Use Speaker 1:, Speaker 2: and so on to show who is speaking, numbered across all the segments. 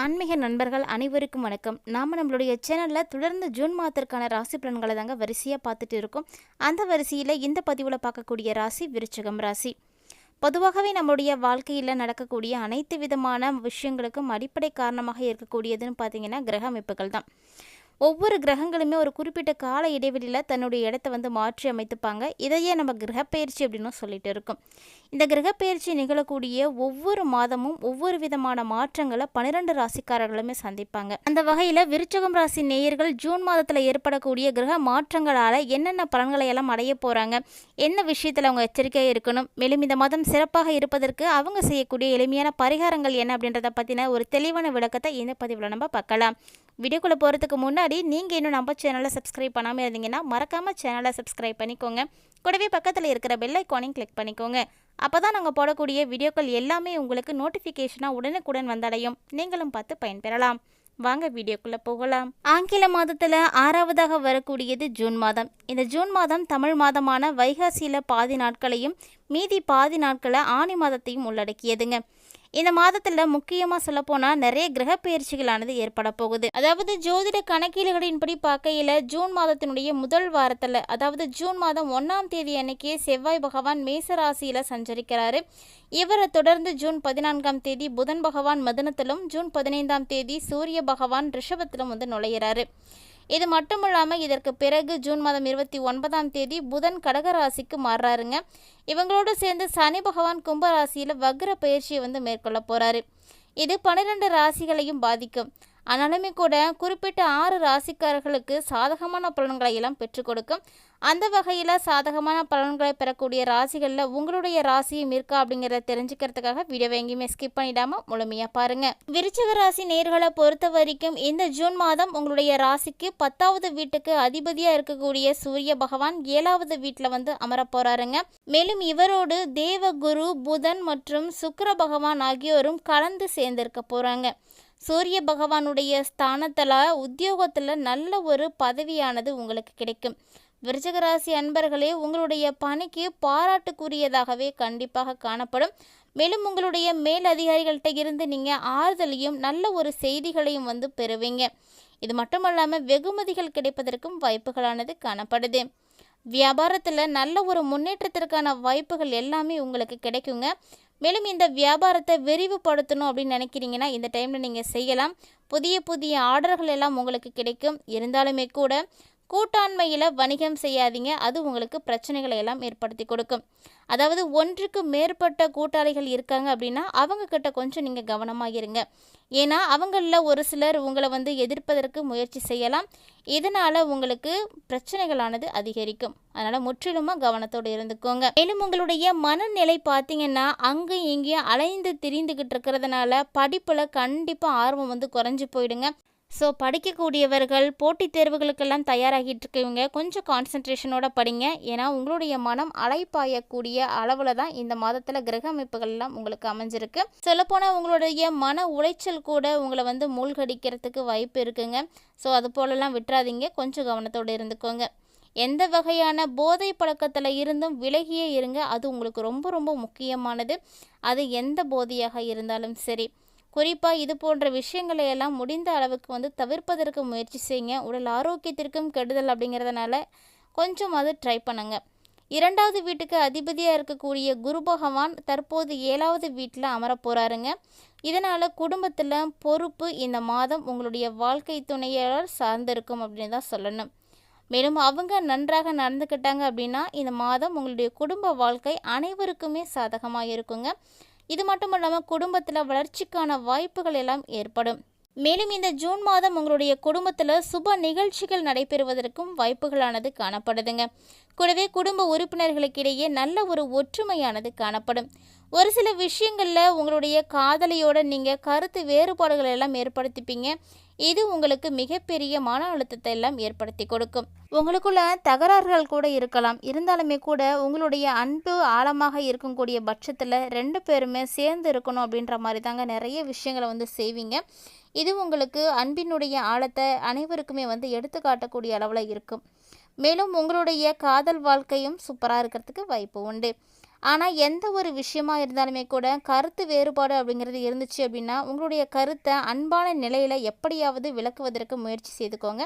Speaker 1: ஆன்மீக நண்பர்கள் அனைவருக்கும் வணக்கம். நாம் நம்மளுடைய சேனலில் தொடர்ந்து ஜூன் மாதத்திற்கான ராசி பலன்களை தாங்க வரிசையாக பார்த்துட்டு இருக்கோம். அந்த வரிசையில் இந்த பதிவில் பார்க்கக்கூடிய ராசி விருச்சகம் ராசி. பொதுவாகவே நம்மளுடைய வாழ்க்கையில் நடக்கக்கூடிய அனைத்து விதமான விஷயங்களுக்கும் அடிப்படை காரணமாக இருக்கக்கூடியதுன்னு பார்த்தீங்கன்னா கிரக அமைப்புகள் தான். ஒவ்வொரு கிரகங்களுமே ஒரு குறிப்பிட்ட கால இடைவெளியில் தன்னுடைய இடத்த வந்து மாற்றி அமைத்துப்பாங்க. இதையே நம்ம கிரகப்பெயர்ச்சி அப்படின்னு சொல்லிட்டு இருக்கோம். இந்த கிரகப்பெயர்ச்சி நிகழக்கூடிய ஒவ்வொரு மாதமும் ஒவ்வொரு விதமான மாற்றங்களை பன்னிரெண்டு ராசிக்காரர்களுமே சந்திப்பாங்க. அந்த வகையில் விருச்சகம் ராசி நேயர்கள் ஜூன் மாதத்தில் ஏற்படக்கூடிய கிரக மாற்றங்களால் என்னென்ன பலன்களை எல்லாம் அடைய போகிறாங்க என்ன விஷயத்தில் அவங்க எச்சரிக்கையாக இருக்கணும் மேலும் இந்த மாதம் சிறப்பாக இருப்பதற்கு அவங்க செய்யக்கூடிய எளிமையான பரிகாரங்கள் என்ன அப்படின்றத பற்றின ஒரு தெளிவான விளக்கத்தை இந்த பதிவில் நம்ம பார்க்கலாம். வீடியோக்குள்ளே போகிறதுக்கு முன்னாடி நீங்கள் இன்னும் நம்ம சேனலை சப்ஸ்கிரைப் பண்ணாமல் இருந்தீங்கன்னா மறக்காமல் சேனலை சப்ஸ்கிரைப் பண்ணிக்கோங்க. கூடவே பக்கத்தில் இருக்கிற பெல் ஐக்கானையும் கிளிக் பண்ணிக்கோங்க. அப்போ தான் நாங்கள் போடக்கூடிய வீடியோக்கள் எல்லாமே உங்களுக்கு நோட்டிஃபிகேஷனாக உடனுக்குடன் வந்தடையும். நீங்களும் பார்த்து பயன்பெறலாம். வாங்க வீடியோக்குள்ளே போகலாம். ஆங்கில மாதத்தில் ஆறாவதாக வரக்கூடியது ஜூன் மாதம். இந்த ஜூன் மாதம் தமிழ் மாதமான வைகாசியில் பாதி நாட்களையும் மீதி பாதி நாட்களை ஆணி மாதத்தையும் உள்ளடக்கியதுங்க. இந்த மாதத்தில் முக்கியமாக சொல்லப்போனால் நிறைய கிரக பயிற்சிகளானது ஏற்பட போகுது. அதாவது ஜோதிட கணக்கீடுகளின்படி பார்க்கையில் ஜூன் மாதத்தினுடைய முதல் வாரத்தில் அதாவது ஜூன் மாதம் ஒன்றாம் தேதி அன்னைக்கு செவ்வாய் பகவான் மேசராசியில் சஞ்சரிக்கிறாரு. இவரை தொடர்ந்து ஜூன் பதினான்காம் தேதி புதன் பகவான் மதனத்திலும் ஜூன் பதினைந்தாம் தேதி சூரிய பகவான் ரிஷபத்திலும் வந்து நுழையிறாரு. இது மட்டுமில்லாமல் இதற்கு பிறகு ஜூன் மாதம் இருபத்தி ஒன்பதாம் தேதி புதன் கடக ராசிக்கு மாறுறாருங்க. இவங்களோடு சேர்ந்து சனி பகவான் கும்பராசியில் வக்ர பயிற்சியை வந்து மேற்கொள்ள போகிறாரு இது பன்னிரெண்டு ராசிகளையும் பாதிக்கும். ஆனாலுமே கூட குறிப்பிட்ட ஆறு ராசிக்காரர்களுக்கு சாதகமான பலன்களை எல்லாம் பெற்றுக் கொடுக்கும். அந்த வகையில் சாதகமான பலன்களை பெறக்கூடிய ராசிகளில் உங்களுடைய ராசியும் இருக்கா அப்படிங்கிறத தெரிஞ்சுக்கிறதுக்காக வீடியோவை எங்கேயுமே ஸ்கிப் பண்ணிடாம முழுமையாக பாருங்கள் விருச்சக ராசி நேர்களை பொறுத்த வரைக்கும் இந்த ஜூன் மாதம் உங்களுடைய ராசிக்கு பத்தாவது வீட்டுக்கு அதிபதியாக இருக்கக்கூடிய சூரிய பகவான் ஏழாவது வீட்டில் வந்து அமர மேலும் இவரோடு தேவகுரு புதன் மற்றும் சுக்கர பகவான் ஆகியோரும் கலந்து சேர்ந்திருக்க போகிறாங்க சூரிய பகவானுடைய ஸ்தானத்தில் உத்தியோகத்தில் நல்ல ஒரு பதவியானது உங்களுக்கு கிடைக்கும். விருச்சகராசி அன்பர்களே உங்களுடைய பணிக்கு பாராட்டுக்குரியதாகவே கண்டிப்பாக காணப்படும். மேலும் உங்களுடைய மேல் அதிகாரிகள்கிட்ட இருந்து நீங்கள் ஆறுதலையும் நல்ல ஒரு செய்திகளையும் வந்து பெறுவீங்க. இது மட்டுமல்லாமல் வெகுமதிகள் கிடைப்பதற்கும் வாய்ப்புகளானது காணப்படுது. வியாபாரத்தில் நல்ல ஒரு முன்னேற்றத்திற்கான வாய்ப்புகள் எல்லாமே உங்களுக்கு கிடைக்குங்க. மேலும் இந்த வியாபாரத்தை விரிவுபடுத்தணும் அப்படின்னு நினைக்கிறீங்கன்னா இந்த டைமில் நீங்கள் செய்யலாம். புதிய புதிய ஆர்டர்கள் எல்லாம் உங்களுக்கு கிடைக்கும். இருந்தாலுமே கூட கூட்டாண்மையில் வணிகம் செய்யாதீங்க. அது உங்களுக்கு பிரச்சனைகளை எல்லாம் ஏற்படுத்தி கொடுக்கும். அதாவது ஒன்றுக்கு மேற்பட்ட கூட்டாளிகள் இருக்காங்க அப்படின்னா அவங்க கிட்ட கொஞ்சம் நீங்கள் கவனமாக இருங்க. ஏன்னா அவங்களில் ஒரு சிலர் உங்களை வந்து எதிர்ப்பதற்கு முயற்சி செய்யலாம். இதனால் உங்களுக்கு பிரச்சனைகளானது அதிகரிக்கும். அதனால் முற்றிலுமாக கவனத்தோடு இருந்துக்கோங்க. மேலும் உங்களுடைய மனநிலை பார்த்தீங்கன்னா அங்கேயும் இங்கேயும் அலைந்து திரிந்துக்கிட்டு இருக்கிறதுனால படிப்பில் கண்டிப்பாக ஆர்வம் வந்து குறைஞ்சி போயிடுங்க. ஸோ படிக்கக்கூடியவர்கள் போட்டித் தேர்வுகளுக்கெல்லாம் தயாராகிட்டு இருக்கவங்க கொஞ்சம் கான்சன்ட்ரேஷனோட படிங்க. ஏன்னா உங்களுடைய மனம் அலைப்பாயக்கூடிய அளவில் தான் இந்த மாதத்தில் கிரக அமைப்புகள்லாம் உங்களுக்கு அமைஞ்சிருக்கு. சொல்லப்போனால் உங்களுடைய மன உளைச்சல் கூட உங்களை வந்து மூழ்கடிக்கிறதுக்கு வாய்ப்பு இருக்குங்க. ஸோ அது போலலாம் விட்டுறாதீங்க. கொஞ்சம் கவனத்தோடு இருந்துக்கோங்க. எந்த வகையான போதை பழக்கத்தில் இருந்தும் விலகியே இருங்க. அது உங்களுக்கு ரொம்ப ரொம்ப முக்கியமானது. அது எந்த போதையாக இருந்தாலும் சரி. குறிப்பாக இது போன்ற விஷயங்களை எல்லாம் முடிந்த அளவுக்கு வந்து தவிர்ப்பதற்கு முயற்சி செய்யுங்க. உடல் ஆரோக்கியத்திற்கும் கெடுதல் அப்படிங்கிறதுனால கொஞ்சம் அது ட்ரை பண்ணுங்க. இரண்டாவது வீட்டுக்கு அதிபதியாக இருக்கக்கூடிய குரு பகவான் தற்போது ஏழாவது வீட்டில் அமர போகிறாருங்க இதனால் குடும்பத்தில் பொறுப்பு இந்த மாதம் உங்களுடைய வாழ்க்கை துணையாளர் சார்ந்திருக்கும் அப்படின்னு தான் சொல்லணும். மேலும் அவங்க நன்றாக நடந்துக்கிட்டாங்க அப்படின்னா இந்த மாதம் உங்களுடைய குடும்ப வாழ்க்கை அனைவருக்குமே சாதகமாக இருக்குங்க இது மட்டும் இல்லாமல் குடும்பத்தில் வளர்ச்சிக்கான வாய்ப்புகள் எல்லாம் ஏற்படும். மேலும் இந்த ஜூன் மாதம் உங்களுடைய குடும்பத்தில் சுப நிகழ்ச்சிகள் நடைபெறுவதற்கும் வாய்ப்புகளானது காணப்படுதுங்க. கூடவே குடும்ப உறுப்பினர்களுக்கிடையே நல்ல ஒரு ஒற்றுமையானது காணப்படும். ஒரு சில விஷயங்களில் உங்களுடைய காதலியோட நீங்கள் கருத்து வேறுபாடுகள் எல்லாம் ஏற்படுத்திப்பீங்க. இது உங்களுக்கு மிகப்பெரிய மன அழுத்தத்தை எல்லாம் ஏற்படுத்தி கொடுக்கும். உங்களுக்குள்ள தகராறுகள் கூட இருக்கலாம். இருந்தாலுமே கூட உங்களுடைய அன்பு ஆழமாக இருக்கக்கூடிய பட்சத்தில் ரெண்டு பேருமே சேர்ந்து இருக்கணும் அப்படின்ற மாதிரி தாங்க நிறைய விஷயங்களை வந்து செய்வீங்க. இது உங்களுக்கு அன்பினுடைய ஆழத்தை அனைவருக்குமே வந்து எடுத்து காட்டக்கூடிய அளவில் இருக்கும். மேலும் உங்களுடைய காதல் வாழ்க்கையும் சூப்பராக இருக்கிறதுக்கு வாய்ப்பு உண்டு. ஆனால் எந்த ஒரு விஷயமா இருந்தாலுமே கூட கருத்து வேறுபாடு அப்படிங்கிறது இருந்துச்சு அப்படின்னா உங்களுடைய கருத்தை அன்பான நிலையில் எப்படியாவது விளக்குவதற்கு முயற்சி செய்துக்கோங்க.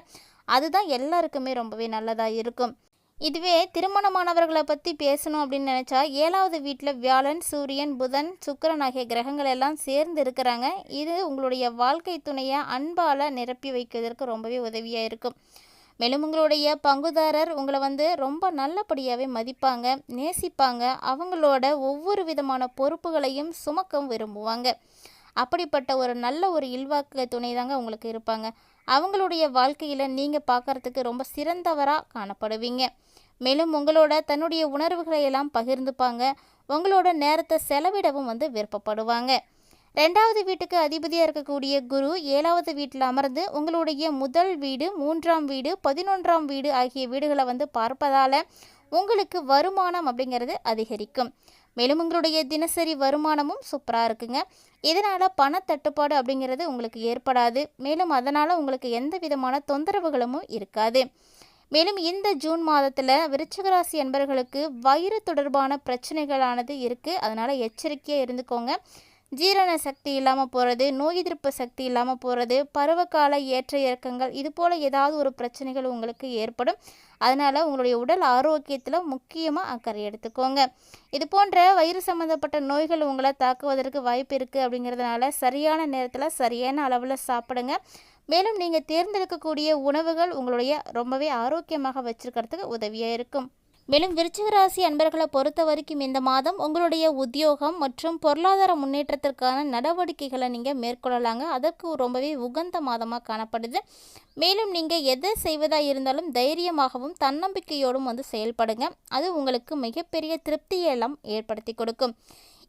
Speaker 1: அதுதான் எல்லாருக்குமே ரொம்பவே நல்லதாக இருக்கும். இதுவே திருமணமானவர்களை பற்றி பேசணும் அப்படின்னு நினச்சா ஏழாவது வீட்டில் வியாழன் சூரியன் புதன் சுக்கிரன் ஆகிய கிரகங்கள் எல்லாம் சேர்ந்து இருக்கிறாங்க. இது உங்களுடைய வாழ்க்கை துணையை அன்பால் நிரப்பி வைக்கிறதுக்கு ரொம்பவே உதவியாக இருக்கும். மேலும் உங்களுடைய பங்குதாரர் உங்களை வந்து ரொம்ப நல்லபடியாகவே மதிப்பாங்க நேசிப்பாங்க. அவங்களோட ஒவ்வொரு விதமான பொறுப்புகளையும் சுமக்கவும் விரும்புவாங்க. அப்படிப்பட்ட ஒரு நல்ல ஒரு இல்வாக்கு துணை தாங்க உங்களுக்கு இருப்பாங்க. அவங்களுடைய வாழ்க்கையில் நீங்கள் பார்க்குறதுக்கு ரொம்ப சிறந்தவராக காணப்படுவீங்க. மேலும் உங்களோட தன்னுடைய உணர்வுகளை எல்லாம் பகிர்ந்துப்பாங்க. உங்களோட நேரத்தை செலவிடவும் வந்து விருப்பப்படுவாங்க. ரெண்டாவது வீட்டுக்கு அதிபதியாக இருக்கக்கூடிய குரு ஏழாவது வீட்டில் அமர்ந்து உங்களுடைய முதல் வீடு மூன்றாம் வீடு பதினொன்றாம் வீடு ஆகிய வீடுகளை வந்து பார்ப்பதால் உங்களுக்கு வருமானம் அப்படிங்கிறது அதிகரிக்கும். மேலும் உங்களுடைய தினசரி வருமானமும் சூப்பராக இருக்குங்க. இதனால் பணத்தட்டுப்பாடு அப்படிங்கிறது உங்களுக்கு ஏற்படாது. மேலும் அதனால் உங்களுக்கு எந்த விதமான தொந்தரவுகளும் இருக்காது. மேலும் இந்த ஜூன் மாதத்தில் விருச்சகராசி என்பர்களுக்கு வயிறு தொடர்பான பிரச்சனைகளானது இருக்குது அதனால் எச்சரிக்கையாக இருந்துக்கோங்க. ஜீரண சக்தி இல்லாமல் போகிறது நோய் எதிர்ப்பு சக்தி இல்லாமல் போகிறது பருவகால ஏற்ற இறக்கங்கள் இது போல் ஏதாவது ஒரு பிரச்சனைகள் உங்களுக்கு ஏற்படும். அதனால் உங்களுடைய உடல் ஆரோக்கியத்தில் முக்கியமாக அக்கறை எடுத்துக்கோங்க. இது போன்ற வயிறு சம்மந்தப்பட்ட நோய்கள் உங்களை தாக்குவதற்கு வாய்ப்பு இருக்குது அப்படிங்கிறதுனால சரியான நேரத்தில் சரியான அளவில் சாப்பிடுங்க. மேலும் நீங்கள் தேர்ந்தெடுக்கக்கூடிய உணவுகள் உங்களுடைய ரொம்பவே ஆரோக்கியமாக வச்சுருக்கிறதுக்கு உதவியாக இருக்கும். மேலும் விருச்சிகராசி அன்பர்களை பொறுத்த வரைக்கும் இந்த மாதம் உங்களுடைய உத்தியோகம் மற்றும் பொருளாதார முன்னேற்றத்திற்கான நடவடிக்கைகளை நீங்கள் மேற்கொள்ளலாங்க. அதற்கு ரொம்பவே உகந்த மாதமாக காணப்படுது. மேலும் நீங்கள் எதை செய்வதாக இருந்தாலும் தைரியமாகவும் தன்னம்பிக்கையோடும் வந்து செயல்படுங்க. அது உங்களுக்கு மிகப்பெரிய திருப்தியை எல்லாம் ஏற்படுத்தி கொடுக்கும்.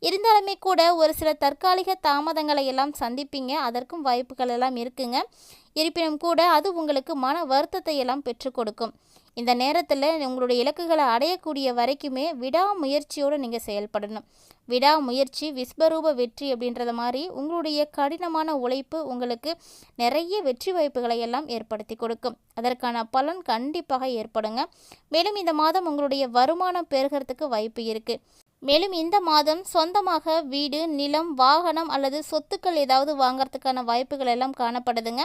Speaker 1: இருந்தாலுமே கூட ஒரு சில தற்காலிக தாமதங்களை எல்லாம் சந்திப்பீங்க. அதற்கும் வாய்ப்புகள் எல்லாம் இருக்குங்க. இருப்பினும் கூட அது உங்களுக்கு மன வருத்தத்தை எல்லாம் பெற்றுக் கொடுக்கும். இந்த நேரத்தில் உங்களுடைய இலக்குகளை அடையக்கூடிய வரைக்குமே விடாமுயற்சியோடு நீங்கள் செயல்படணும். விடாமுயற்சி விஸ்வரூப வெற்றி அப்படின்றத மாதிரி உங்களுடைய கடினமான உழைப்பு உங்களுக்கு நிறைய வெற்றி வாய்ப்புகளை எல்லாம் ஏற்படுத்தி கொடுக்கும். அதற்கான பலன் கண்டிப்பாக ஏற்படுங்க. மேலும் இந்த மாதம் உங்களுடைய வருமானம் பெருகிறதுக்கு வாய்ப்பு இருக்குது மேலும் இந்த மாதம் சொந்தமாக வீடு நிலம் வாகனம் அல்லது சொத்துக்கள் ஏதாவது வாங்கிறதுக்கான வாய்ப்புகள் எல்லாம் காணப்படுதுங்க.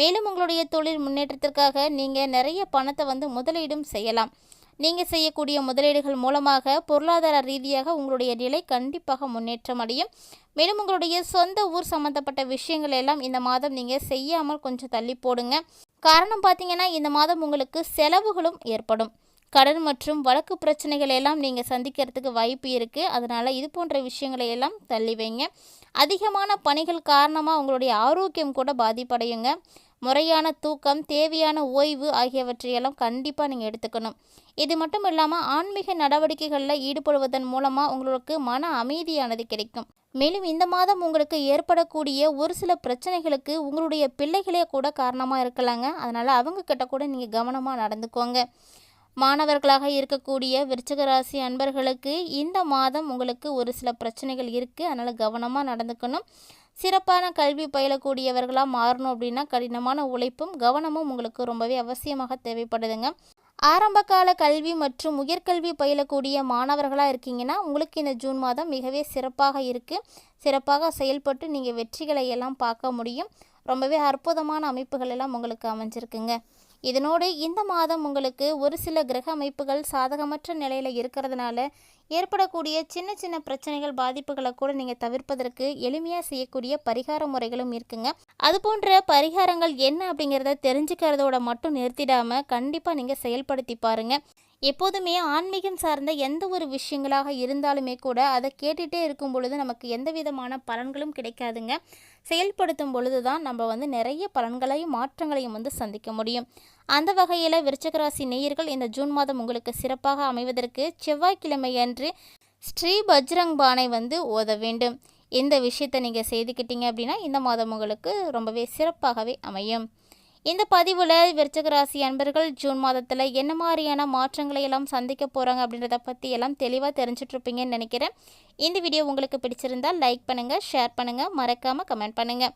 Speaker 1: மேலும் உங்களுடைய தொழில் முன்னேற்றத்திற்காக நீங்கள் நிறைய பணத்தை வந்து முதலீடும் செய்யலாம். நீங்கள் செய்யக்கூடிய முதலீடுகள் மூலமாக பொருளாதார ரீதியாக உங்களுடைய நிலை கண்டிப்பாக முன்னேற்றம் அடையும். மேலும் உங்களுடைய சொந்த ஊர் சம்மந்தப்பட்ட விஷயங்கள் எல்லாம் இந்த மாதம் நீங்கள் செய்யாமல் கொஞ்சம் தள்ளி போடுங்க. காரணம் பார்த்தீங்கன்னா இந்த மாதம் உங்களுக்கு செலவுகளும் ஏற்படும். கடன் மற்றும் வழக்கு பிரச்சனைகள் எல்லாம் நீங்கள் சந்திக்கிறதுக்கு வாய்ப்பு இருக்குது அதனால் இது போன்ற விஷயங்களை எல்லாம் தள்ளி வைங்க. அதிகமான பணிகள் காரணமாக உங்களுடைய ஆரோக்கியம் கூட பாதிப்படையுங்க. முறையான தூக்கம் தேவையான ஓய்வு ஆகியவற்றையெல்லாம் கண்டிப்பாக நீங்கள் எடுத்துக்கணும். இது மட்டும் இல்லாமல் ஆன்மீக நடவடிக்கைகளில் ஈடுபடுவதன் மூலமாக உங்களுக்கு மன அமைதியானது கிடைக்கும். மேலும் இந்த மாதம் உங்களுக்கு ஏற்படக்கூடிய ஒரு சில பிரச்சனைகளுக்கு உங்களுடைய பிள்ளைகளே கூட காரணமாக இருக்கலாங்க. அதனால் அவங்க கிட்ட கூட நீங்கள் கவனமாக நடந்துக்கோங்க. மாணவர்களாக இருக்கக்கூடிய விருச்சக ராசி அன்பர்களுக்கு இந்த மாதம் உங்களுக்கு ஒரு சில பிரச்சனைகள் இருக்குது அதனால் கவனமாக நடந்துக்கணும். சிறப்பான கல்வி பயிலக்கூடியவர்களாக மாறணும் அப்படின்னா கடினமான உழைப்பும் கவனமும் உங்களுக்கு ரொம்பவே அவசியமாக தேவைப்படுதுங்க. ஆரம்பகால கல்வி மற்றும் உயர்கல்வி பயிலக்கூடிய மாணவர்களாக இருக்கீங்கன்னா உங்களுக்கு இந்த ஜூன் மாதம் மிகவே சிறப்பாக இருக்குது சிறப்பாக செயல்பட்டு நீங்கள் வெற்றிகளை எல்லாம் பார்க்க முடியும். ரொம்பவே அற்புதமான அமைப்புகள் எல்லாம் உங்களுக்கு அமைஞ்சிருக்குங்க. இதனோடு இந்த மாதம் உங்களுக்கு ஒரு சில கிரக அமைப்புகள் சாதகமற்ற நிலையில் இருக்கிறதுனால ஏற்படக்கூடிய சின்ன சின்ன பிரச்சனைகள் பாதிப்புகளை கூட நீங்கள் தவிர்ப்பதற்கு எளிமையாக செய்யக்கூடிய பரிகார முறைகளும் இருக்குங்க. அது போன்ற பரிகாரங்கள் என்ன அப்படிங்கிறத தெரிஞ்சுக்கிறதோட மட்டும் நிறுத்திடாமல் கண்டிப்பாக நீங்கள் செயல்படுத்தி பாருங்கள் எப்போதுமே ஆன்மீகம் சார்ந்த எந்த ஒரு விஷயங்களாக இருந்தாலுமே கூட அதை கேட்டுகிட்டே இருக்கும் பொழுது நமக்கு எந்த விதமான பலன்களும் கிடைக்காதுங்க. செயல்படுத்தும் பொழுது தான் நம்ம வந்து நிறைய பலன்களையும் மாற்றங்களையும் வந்து சந்திக்க முடியும். அந்த வகையில் விருச்சகராசி நேயர்கள் இந்த ஜூன் மாதம் உங்களுக்கு சிறப்பாக அமைவதற்கு செவ்வாய்க்கிழமை அன்று ஸ்ரீ பஜ்ரங் பானை வந்து ஓத வேண்டும். இந்த விஷயத்தை நீங்கள் செய்துக்கிட்டீங்க அப்படின்னா இந்த மாதம் உங்களுக்கு ரொம்பவே சிறப்பாகவே அமையும். இந்த பதிவில் விருச்சகராசி அன்பர்கள் ஜூன் மாதத்தில் என்ன மாதிரியான மாற்றங்களை எல்லாம் சந்திக்க போகிறாங்க அப்படின்றத பற்றி எல்லாம் தெளிவாக தெரிஞ்சிட்ருப்பீங்கன்னு நினைக்கிறேன். இந்த வீடியோ உங்களுக்கு பிடிச்சிருந்தால் லைக் பண்ணுங்கள் ஷேர் பண்ணுங்கள் மறக்காமல் கமெண்ட் பண்ணுங்கள்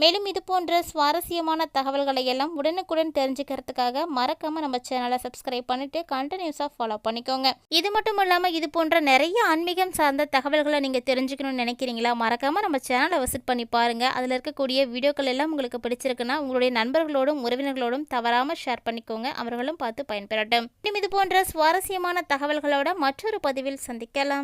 Speaker 1: மேலும் இது போன்ற சுவாரஸ்யமான தகவல்களை எல்லாம் உடனுக்குடன் தெரிஞ்சுக்கிறதுக்காக மறக்காம நம்ம சேனலை சப்ஸ்கிரைப் பண்ணிட்டு கண்டினியூஸாக ஃபாலோ பண்ணிக்கோங்க. இது மட்டும் இல்லாமல் இது போன்ற நிறைய ஆன்மீகம் சார்ந்த தகவல்களை நீங்கள் தெரிஞ்சுக்கணும்னு நினைக்கிறீங்களா? மறக்காம நம்ம சேனலை விசிட் பண்ணி பாருங்க. அதில் இருக்கக்கூடிய வீடியோக்கள் எல்லாம் உங்களுக்கு பிடிச்சிருக்குன்னா உங்களுடைய நண்பர்களோடும் உறவினர்களோடும் தவறாமல் ஷேர் பண்ணிக்கோங்க. அவர்களும் பார்த்து பயன்பெறட்டும். இது போன்ற சுவாரஸ்யமான தகவல்களோட மற்றொரு பதிவில் சந்திக்கலாம்.